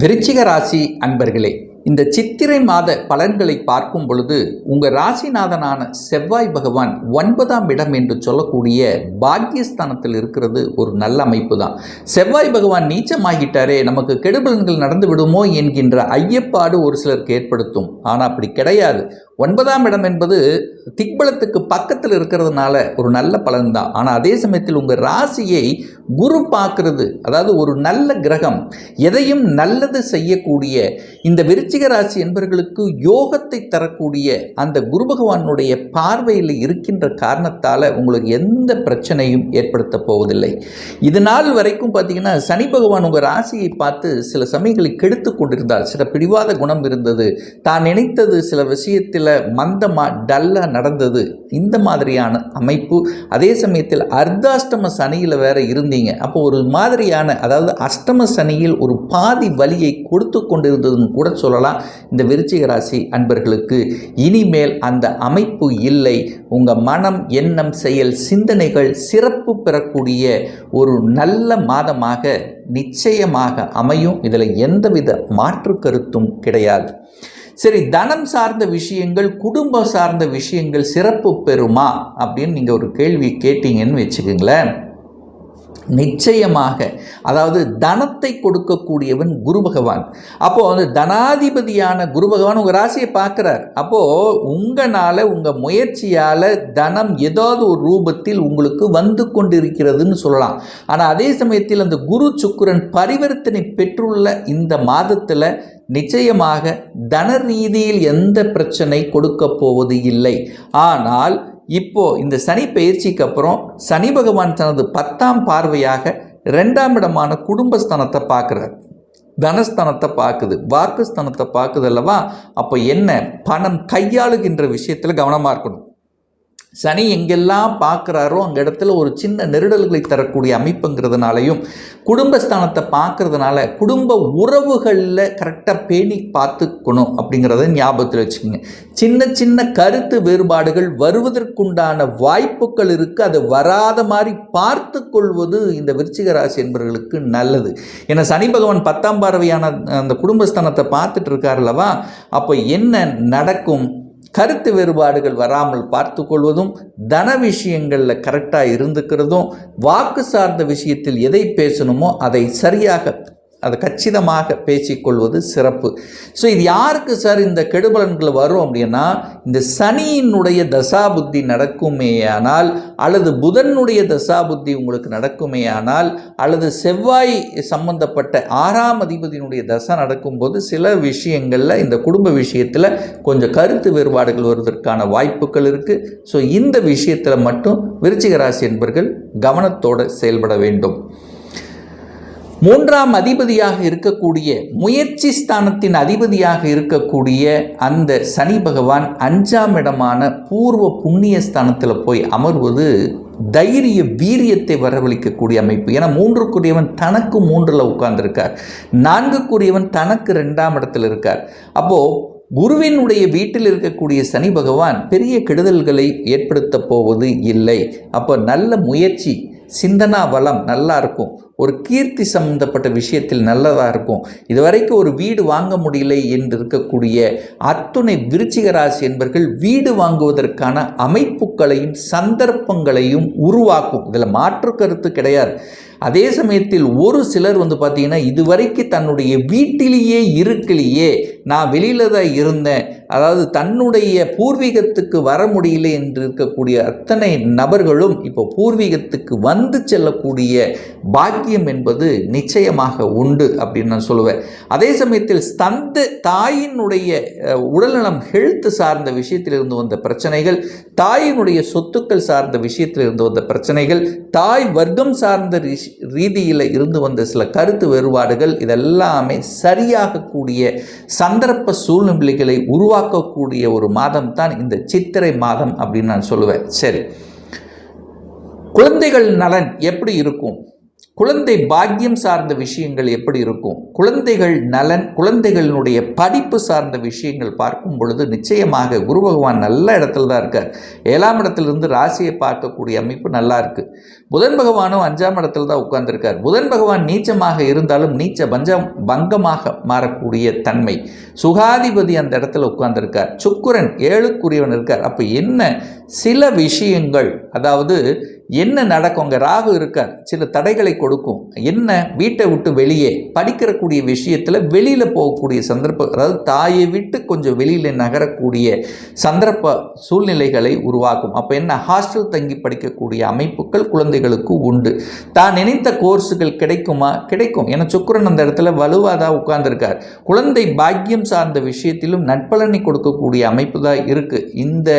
விருச்சிக ராசி அன்பர்களே இந்த சித்திரை மாத பலன்களை பார்க்கும் பொழுது உங்கள் ராசிநாதனான செவ்வாய் பகவான் ஒன்பதாம் இடம் என்று சொல்லக்கூடிய பாக்கியஸ்தானத்தில் இருக்கிறது ஒரு நல்ல அமைப்பு தான் செவ்வாய் பகவான் நீச்சமாகிட்டாரே நமக்கு கெடுபலன்கள் நடந்து விடுமோ என்கின்ற ஐயப்பாடு ஒரு சிலருக்கு ஏற்படுத்தும். ஆனால் அப்படி கிடையாது. ஒன்பதாம் இடம் என்பது திக்பலத்துக்கு பக்கத்தில் இருக்கிறதுனால ஒரு நல்ல பலன் தான் ஆனால் அதே சமயத்தில் உங்கள் ராசியை குரு பார்க்கறது அதாவது ஒரு நல்ல கிரகம் எதையும் நல்லது செய்யக்கூடிய இந்த விருச்சிக ராசி என்பவர்களுக்கு யோகத்தை தரக்கூடிய அந்த குரு பகவானுடைய பார்வையில் இருக்கின்ற காரணத்தால் உங்களுக்கு எந்த பிரச்சனையும் ஏற்படுத்த போவதில்லை. இது நாள் வரைக்கும் பார்த்தீங்கன்னா சனி பகவான் உங்கள் ராசியை பார்த்து சில சமயங்களை கெடுத்து கொண்டிருந்தார். சில பிடிவாத குணம் இருந்தது. தான் நினைத்தது சில விஷயத்தில் மந்தமாக டல்லாக நடந்தது. இந்த மாதிரியான அமைப்பு. அதே சமயத்தில் அர்த்தாஷ்டம சனியில் வேற இருந்தீங்க. அப்போ ஒரு மாதிரியான அதாவது அஷ்டம சனியில் ஒரு பாதி வலியை கொடுத்து கொண்டிருந்ததுன்னு கூட சொல்லலாம். இந்த விருச்சிக ராசி அன்பர்களுக்கு இனிமேல் அந்த அமைப்பு இல்லை. உங்கள் மனம் எண்ணம் செயல் சிந்தனைகள் சிறப்பு பெறக்கூடிய ஒரு நல்ல மாதமாக நிச்சயமாக அமையும். இதில் எந்தவித மாற்று கருத்தும் கிடையாது. சரி தனம் சார்ந்த விஷயங்கள் குடும்பம் சார்ந்த விஷயங்கள் சிறப்பு பெறுமா? அப்படின்னு நீங்கள் ஒரு கேள்வி கேட்டீங்கன்னு வச்சுக்கோங்களேன். நிச்சயமாக அதாவது தனத்தை கொடுக்கக்கூடியவன் குரு பகவான். அப்போது வந்து தனாதிபதியான குரு பகவான் உங்கள் ராசியை பார்க்குறார். அப்போது உங்களால் உங்கள் முயற்சியால் தனம் ஏதாவது ஒரு ரூபத்தில் உங்களுக்கு வந்து கொண்டிருக்கிறதுன்னு சொல்லலாம். ஆனால் அதே சமயத்தில் அந்த குரு சுக்கரன் பரிவர்த்தனை பெற்றுள்ள இந்த மாதத்தில் நிச்சயமாக தன ரீதியில் எந்த பிரச்சனை கொடுக்க போவது இல்லை. ஆனால் இப்போ இந்த சனி பயிற்சிக்கு அப்புறம் சனி பகவான் தனது பத்தாம் பார்வையாக ரெண்டாம் இடமான குடும்பஸ்தானத்தை பார்க்குறார். தனஸ்தானத்தை பார்க்குது வாக்குஸ்தானத்தை பார்க்குது அல்லவா? அப்போ என்ன? பணம் கையாளுகின்ற விஷயத்தில் கவனமாக இருக்கணும். சனி எங்கெல்லாம் பார்க்குறாரோ அங்கே இடத்துல ஒரு சின்ன நெருடல்களை தரக்கூடிய அமைப்புங்கிறதுனாலையும் குடும்பஸ்தானத்தை பார்க்குறதுனால குடும்ப உறவுகளில் கரெக்டாக பேணி பார்த்துக்கணும் அப்படிங்கிறத ஞாபகத்தில் வச்சுக்கோங்க. சின்ன சின்ன கருத்து வேறுபாடுகள் வருவதற்குண்டான வாய்ப்புகள் இருக்குது அது வராத மாதிரி பார்த்து கொள்வது இந்த விருச்சிக ராசி என்பவர்களுக்கு நல்லது. ஏன்னா சனி பகவான் பத்தாம் பார்வையான அந்த குடும்பஸ்தானத்தை பார்த்துட்டு இருக்காருல்லவா அப்போ என்ன நடக்கும்? கருத்து வேறுபாடுகள் வராமல் பார்த்து கொள்வதும் தன விஷயங்களில் கரெக்டாக இருந்துக்கிறதும் வாக்கு சார்ந்த விஷயத்தில் எதை பேசணுமோ அதை சரியாக அதை கச்சிதமாக பேசிக்கொள்வது சிறப்பு. ஸோ இது யாருக்கு சார் இந்த கெடுபலன்கள் வரும் அப்படின்னா இந்த சனியினுடைய தசாபுத்தி நடக்குமேயானால் அல்லது புதனுடைய தசாபுத்தி உங்களுக்கு நடக்குமேயானால் அல்லது செவ்வாய் சம்பந்தப்பட்ட ஆறாம் அதிபதியினுடைய தசை நடக்கும்போது சில விஷயங்களில் இந்த குடும்ப விஷயத்தில் கொஞ்சம் கருத்து வேறுபாடுகள் வருவதற்கான வாய்ப்புகள் இருக்குது ஸோ இந்த விஷயத்தில் மட்டும் விருச்சிக ராசி என்பர்கள் கவனத்தோடு செயல்பட வேண்டும். மூன்றாம் அதிபதியாக இருக்கக்கூடிய முயற்சி ஸ்தானத்தின் அதிபதியாக இருக்கக்கூடிய அந்த சனி பகவான் அஞ்சாம் இடமான பூர்வ புண்ணிய ஸ்தானத்தில் போய் அமர்வது தைரிய வீரியத்தை வரவழிக்கக்கூடிய அமைப்பு. ஏன்னா மூன்றுக்குரியவன் தனக்கு மூன்றில் உட்கார்ந்துருக்கார். நான்குக்குரியவன் தனக்கு ரெண்டாம் இடத்தில் இருக்கார். அப்போது குருவினுடைய வீட்டில் இருக்கக்கூடிய சனி பகவான் பெரிய கெடுதல்களை ஏற்படுத்த போவது இல்லை. அப்போ நல்ல முயற்சி சிந்தனா வளம் நல்லா இருக்கும். ஒரு கீர்த்தி சம்பந்தப்பட்ட விஷயத்தில் நல்லதாக இருக்கும். இதுவரைக்கும் ஒரு வீடு வாங்க முடியலை என்று இருக்கக்கூடிய அத்துணை விருச்சிக ராசி என்பர்கள் வீடு வாங்குவதற்கான அமைப்பு வாய்ப்புகளையும் சந்தர்ப்பங்களையும் உருவாக்கும். இதில் மாற்று கருத்து கிடையாது. அதே சமயத்தில் ஒரு சிலர் வந்து பார்த்தீங்கன்னா இதுவரைக்கும் தன்னுடைய வீட்டிலேயே இருக்கலையே நான் வெளியில் தான் இருந்தேன் அதாவது தன்னுடைய பூர்வீகத்துக்கு வர முடியல என்று இருக்கக்கூடிய அத்தனை நபர்களும் இப்போ பூர்வீகத்துக்கு வந்து செல்லக்கூடிய பாக்கியம் என்பது நிச்சயமாக உண்டு அப்படின்னு நான் சொல்லுவேன். அதே சமயத்தில் தந்த தாயினுடைய உடல்நலம் ஹெல்த் சார்ந்த விஷயத்தில் இருந்து வந்த பிரச்சனைகள் தாயினுடைய சொத்துக்கள் சார்ந்த விஷயத்தில் இருந்து வந்த பிரச்சனைகள் தாய் வர்க்கம் சார்ந்த ரீதியில் இருந்து வந்த சில கருத்து வேறுபாடுகள் இதெல்லாமே சரியாகக்கூடிய சந்தர்ப்ப சூழ்நிலைகளை உருவாக்கக்கூடிய ஒரு மாதம் தான் இந்த சித்திரை மாதம் அப்படின்னு நான் சொல்லுவேன். சரி. குழந்தைகள் நலன் எப்படி இருக்கும்? குழந்தை பாக்கியம் சார்ந்த விஷயங்கள் எப்படி இருக்கும்? குழந்தைகள் நலன் குழந்தைகளினுடைய படிப்பு சார்ந்த விஷயங்கள் பார்க்கும் பொழுது நிச்சயமாக குரு பகவான் நல்ல இடத்துல தான் இருக்கார். ஏழாம் இடத்திலிருந்து ராசியை பார்க்கக்கூடிய அமைப்பு நல்லா இருக்கு. புதன் பகவானும் அஞ்சாம் இடத்துல தான் உட்கார்ந்துருக்கார். புதன் பகவான் நீச்சமாக இருந்தாலும் நீச்ச பஞ்சம் பங்கமாக மாறக்கூடிய தன்மை. சுகாதிபதி அந்த இடத்துல உட்கார்ந்துருக்கார். சுக்குரன் ஏழுக்குரியவன் இருக்கார். அப்போ என்ன சில விஷயங்கள் அதாவது என்ன நடக்கும்? அங்கே ராகு இருக்கார். சில தடைகளை கொடுக்கும். என்ன? வீட்டை விட்டு வெளியே. படிக்கிறக்கூடிய விஷயத்தில் வெளியில் போகக்கூடிய சந்தர்ப்பம் அதாவது தாயை விட்டு கொஞ்சம் வெளியில் நகரக்கூடிய சந்தர்ப்ப சூழ்நிலைகளை உருவாக்கும். அப்போ என்ன? ஹாஸ்டல் தங்கி படிக்கக்கூடிய அமைப்புகள் குழந்தைகளுக்கு உண்டு. தான் நினைத்த கோர்ஸுகள் கிடைக்குமா? கிடைக்கும். ஏன்னா சுக்கிரன் அந்த இடத்துல வலுவாக தான் உட்கார்ந்துருக்கார். குழந்தை பாக்கியம் சார்ந்த விஷயத்திலும் நட்பலனை கொடுக்கக்கூடிய அமைப்பு தான் இருக்குது இந்த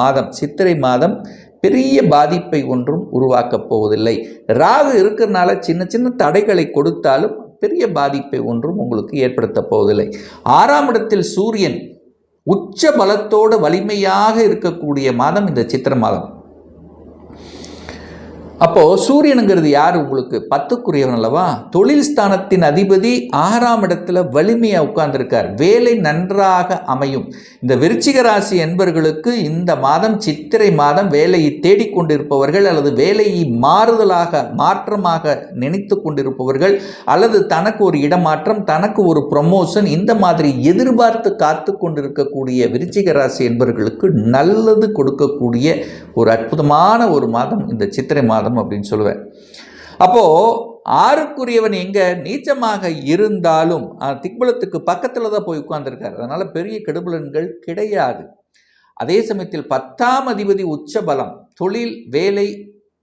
மாதம் சித்திரை மாதம் பெரிய பாதிப்பை ஒன்றும் உருவாக்கப் போவதில்லை. ராகு இருக்கிறனால சின்ன சின்ன தடைகளை கொடுத்தாலும் பெரிய பாதிப்பை ஒன்றும் உங்களுக்கு ஏற்படுத்தப் போவதில்லை. ஆறாம் இடத்தில் சூரியன் உச்ச பலத்தோடு வலிமையாக இருக்கக்கூடிய மாதம் இந்த சித்திர மாதம். அப்போது சூரியனுங்கிறது யார் உங்களுக்கு? பத்துக்குரியவன் அல்லவா? தொழில் ஸ்தானத்தின் அதிபதி ஆறாம் இடத்துல வலிமையாக உட்கார்ந்துருக்கார். வேலை நன்றாக அமையும். இந்த விருச்சிக ராசி என்பவர்களுக்கு இந்த மாதம் சித்திரை மாதம் வேலையை தேடிக்கொண்டிருப்பவர்கள் அல்லது வேலையை மாறுதலாக மாற்றமாக நினைத்து கொண்டிருப்பவர்கள் அல்லது தனக்கு ஒரு இடமாற்றம் தனக்கு ஒரு ப்ரமோஷன் இந்த மாதிரி எதிர்பார்த்து காத்து கொண்டிருக்கக்கூடிய விருச்சிக ராசி என்பவர்களுக்கு நல்லது கொடுக்கக்கூடிய ஒரு அற்புதமான ஒரு மாதம் இந்த சித்திரை மாதம் அப்படின்னு சொல்லுவேன். அப்போது ஆறுக்குரியவன் எங்கே? நீச்சமாக இருந்தாலும் திக்பலத்துக்கு பக்கத்தில் தான் போய் உட்கார்ந்திருக்காரு. அதனால் பெரிய கெடுபலன்கள் கிடையாது. அதே சமயத்தில் பத்தாம் அதிபதி உச்ச பலம் தொழில் வேலை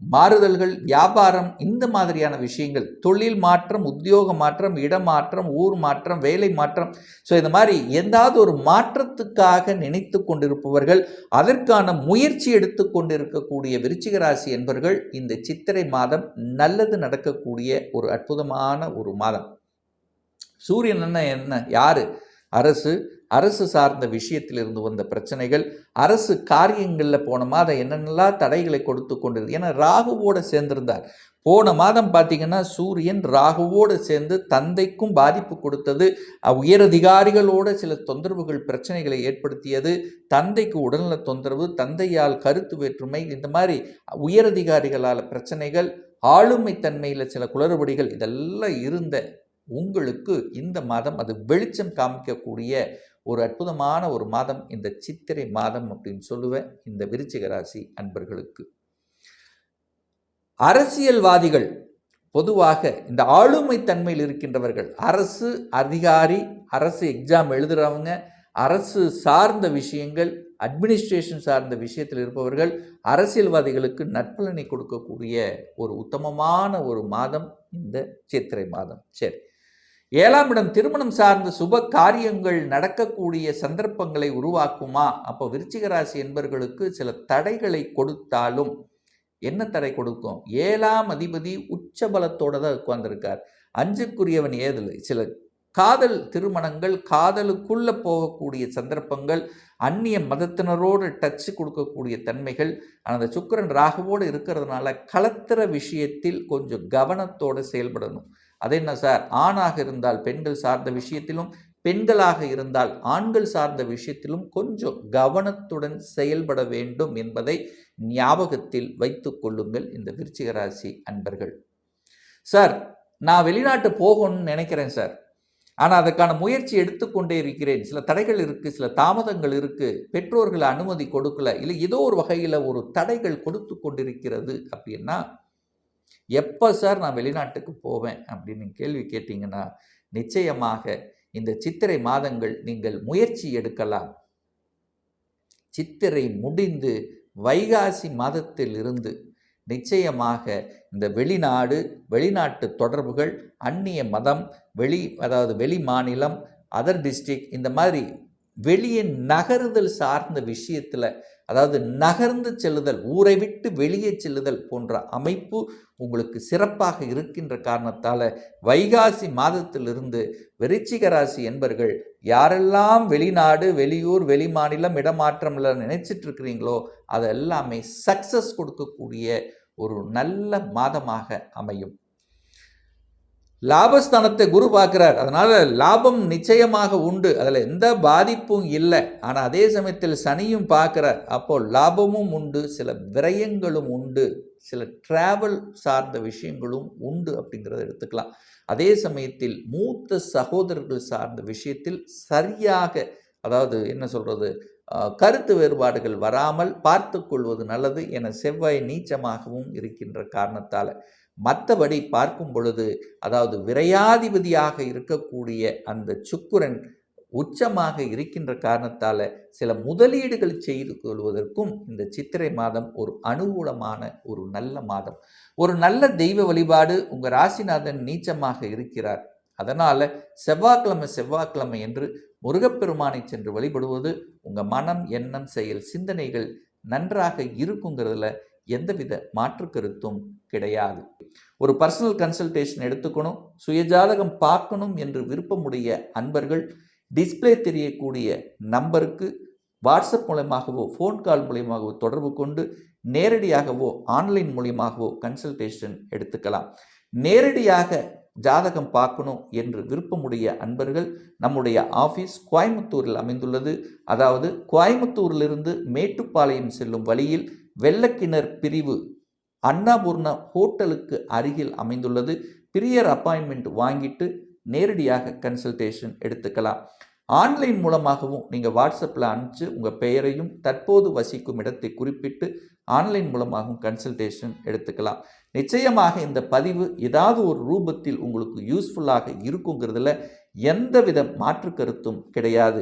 மாறுதல்கள் வியாபாரம் இந்த மாதிரியான விஷயங்கள் தொழில் மாற்றம் உத்தியோக மாற்றம் இடமாற்றம் ஊர் மாற்றம் வேலை மாற்றம். ஸோ இந்த மாதிரி எந்தாவது ஒரு மாற்றத்துக்காக நினைத்து கொண்டிருப்பவர்கள் அதற்கான முயற்சி எடுத்து கொண்டிருக்கக்கூடிய விருச்சிக ராசி என்பவர்கள் இந்த சித்திரை மாதம் நல்லது நடக்கக்கூடிய ஒரு அற்புதமான ஒரு மாதம். சூரியன் என்ன என்ன யாரு? அரசு அரசு சார்ந்த விஷயத்திலிருந்து வந்த பிரச்சனைகள் அரசு காரியங்களில் போன மாதம் என்னென்னலாம் தடைகளை கொடுத்து கொண்டிருந்தது. ஏன்னா ராகுவோடு சேர்ந்திருந்தார். போன மாதம் பார்த்தீங்கன்னா சூரியன் ராகுவோடு சேர்ந்து தந்தைக்கும் பாதிப்பு கொடுத்தது. உயரதிகாரிகளோட சில தொந்தரவுகள் பிரச்சனைகளை ஏற்படுத்தியது. தந்தைக்கு உடல்நல தொந்தரவு தந்தையால் கருத்து வேற்றுமை இந்த மாதிரி உயரதிகாரிகளால் பிரச்சனைகள் ஆளுமை தன்மையில் சில குளறுபடிகள் இதெல்லாம் இருந்த உங்களுக்கு இந்த மாதம் அது வெளிச்சம் காமிக்கக்கூடிய ஒரு அற்புதமான ஒரு மாதம் இந்த சித்திரை மாதம் அப்படின்னு சொல்லுவேன் இந்த விருச்சிக ராசி அன்பர்களுக்கு. அரசியல்வாதிகள் பொதுவாக இந்த ஆளுமை தன்மையில் இருக்கின்றவர்கள் அரசு அதிகாரி அரசு எக்ஸாம் எழுதுகிறவங்க அரசு சார்ந்த விஷயங்கள் அட்மினிஸ்ட்ரேஷன் சார்ந்த விஷயத்தில் இருப்பவர்கள் அரசியல்வாதிகளுக்கு நற்பலனை கொடுக்கக்கூடிய ஒரு உத்தமமான ஒரு மாதம் இந்த சித்திரை மாதம். சரி. ஏழாம் இடம் திருமணம் சார்ந்த சுப காரியங்கள் நடக்கக்கூடிய சந்தர்ப்பங்களை உருவாக்குமா? அப்போ விருச்சிக ராசி சில தடைகளை கொடுத்தாலும் என்ன தடை கொடுக்கும்? ஏழாம் அதிபதி உச்சபலத்தோட தான் உட்கார்ந்துருக்கார். அஞ்சுக்குரியவன் ஏதில் சில காதல் திருமணங்கள் காதலுக்குள்ள போகக்கூடிய சந்தர்ப்பங்கள் அந்நிய மதத்தினரோடு டச் கொடுக்கக்கூடிய தன்மைகள் அந்த சுக்கரன் ராகுவோடு இருக்கிறதுனால கலத்திர விஷயத்தில் கொஞ்சம் கவனத்தோடு செயல்படணும். அது என்ன சார்? ஆணாக இருந்தால் பெண்கள் சார்ந்த விஷயத்திலும் பெண்களாக இருந்தால் ஆண்கள் சார்ந்த விஷயத்திலும் கொஞ்சம் கவனத்துடன் செயல்பட வேண்டும் என்பதை ஞாபகத்தில் வைத்து கொள்ளுங்கள் இந்த விருச்சிக ராசி அன்பர்கள். சார் நான் வெளிநாட்டு போகணும்னு நினைக்கிறேன் சார். ஆனால் அதற்கான முயற்சி எடுத்துக்கொண்டே இருக்கிறேன். சில தடைகள் இருக்குது சில தாமதங்கள் இருக்குது பெற்றோர்கள் அனுமதி கொடுக்கல இல்லை ஏதோ ஒரு வகையில் ஒரு தடைகள் கொடுத்து கொண்டிருக்கிறது அப்படின்னா எப்போ சார் நான் வெளிநாட்டுக்கு போவேன் அப்படின்னு கேள்வி கேட்டிங்கன்னா நிச்சயமாக இந்த சித்திரை மாதங்கள் நீங்கள் முயற்சி எடுக்கலாம். சித்திரை முடிந்து வைகாசி மாதத்தில் இருந்து நிச்சயமாக இந்த வெளிநாடு வெளிநாட்டு தொடர்புகள் அந்நிய மதம் வெளி அதாவது வெளி மாநிலம் அதர் டிஸ்ட்ரிக்ட் இந்த மாதிரி வெளியே நகருதல் சார்ந்த விஷயத்தில் அதாவது நகர்ந்து செல்லுதல் ஊரை விட்டு வெளியே செல்லுதல் போன்ற அமைப்பு உங்களுக்கு சிறப்பாக இருக்கின்ற காரணத்தால் வைகாசி மாதத்திலிருந்து விருச்சிக ராசி என்பர்கள் யாரெல்லாம் வெளிநாடு வெளியூர் வெளிமாநிலம் இடமாற்றம் எல்லாம் நினைச்சிட்டு இருக்கிறீங்களோ அதெல்லாமே எல்லாமே சக்ஸஸ் கொடுக்கக்கூடிய ஒரு நல்ல மாதமாக அமையும். லாபஸ்தானத்தை குரு பார்க்குறார். அதனால் லாபம் நிச்சயமாக உண்டு. அதில் எந்த பாதிப்பும் இல்லை. ஆனால் அதே சமயத்தில் சனியும் பார்க்குறார். அப்போ லாபமும் உண்டு. சில விரயங்களும் உண்டு. சில டிராவல் சார்ந்த விஷயங்களும் உண்டு அப்படிங்கிறத எடுத்துக்கலாம். அதே சமயத்தில் மூத்த சகோதரர்கள் சார்ந்த விஷயத்தில் சரியாக அதாவது என்ன சொல்கிறது கருத்து வேறுபாடுகள் வராமல் பார்த்து கொள்வது நல்லது என செவ்வாய் நீச்சமாகவும் இருக்கின்ற காரணத்தால். மற்றபடி பார்க்கும் பொழுது அதாவது விரையாதிபதியாக இருக்கக்கூடிய அந்த சுக்குரன் உச்சமாக இருக்கின்ற காரணத்தால் சில முதலீடுகள் செய்து கொள்வதற்கும் இந்த சித்திரை மாதம் ஒரு அனுகூலமான ஒரு நல்ல மாதம். ஒரு நல்ல தெய்வ வழிபாடு உங்கள் ராசிநாதன் நீச்சமாக இருக்கிறார். அதனால் செவ்வாய்க்கிழமை செவ்வாய்க்கிழமை என்று முருகப்பெருமானை சென்று வழிபடுவது உங்கள் மனம் எண்ணம் செயல் சிந்தனைகள் நன்றாக இருக்குங்கிறதுல எந்தவித மாற்று கருத்தும் கிடையாது. ஒரு பர்சனல் கன்சல்டேஷன் எடுத்துக்கணும் சுயஜாதகம் பார்க்கணும் என்று விருப்பமுடைய அன்பர்கள் டிஸ்பிளே தெரியக்கூடிய நம்பருக்கு வாட்ஸ்அப் மூலமாகவோ ஃபோன் கால் மூலியமாகவோ தொடர்பு கொண்டு நேரடியாகவோ ஆன்லைன் மூலியமாகவோ கன்சல்டேஷன் எடுத்துக்கலாம். நேரடியாக ஜாதகம் பார்க்கணும் என்று விருப்பமுடைய அன்பர்கள் நம்முடைய ஆஃபீஸ் கோயம்புத்தூரில் அமைந்துள்ளது. அதாவது கோயம்புத்தூரிலிருந்து மேட்டுப்பாளையம் செல்லும் வழியில் வெள்ளக்கிணர் பிரிவு அன்னபூர்ணா ஹோட்டலுக்கு அருகில் அமைந்துள்ளது. பிரியர் அப்பாயின்மெண்ட் வாங்கிட்டு நேரடியாக கன்சல்டேஷன் எடுத்துக்கலாம். ஆன்லைன் மூலமாகவும் நீங்கள் வாட்ஸ்அப்பில் அனுப்பிச்சு உங்கள் பெயரையும் தற்போது வசிக்கும் இடத்தை குறிப்பிட்டு ஆன்லைன் மூலமாகவும் கன்சல்டேஷன் எடுத்துக்கலாம். நிச்சயமாக இந்த பதிவு ஏதாவது ஒரு ரூபத்தில் உங்களுக்கு யூஸ்ஃபுல்லாக இருக்குங்கிறதுல எந்தவித மாற்று கருத்தும் கிடையாது.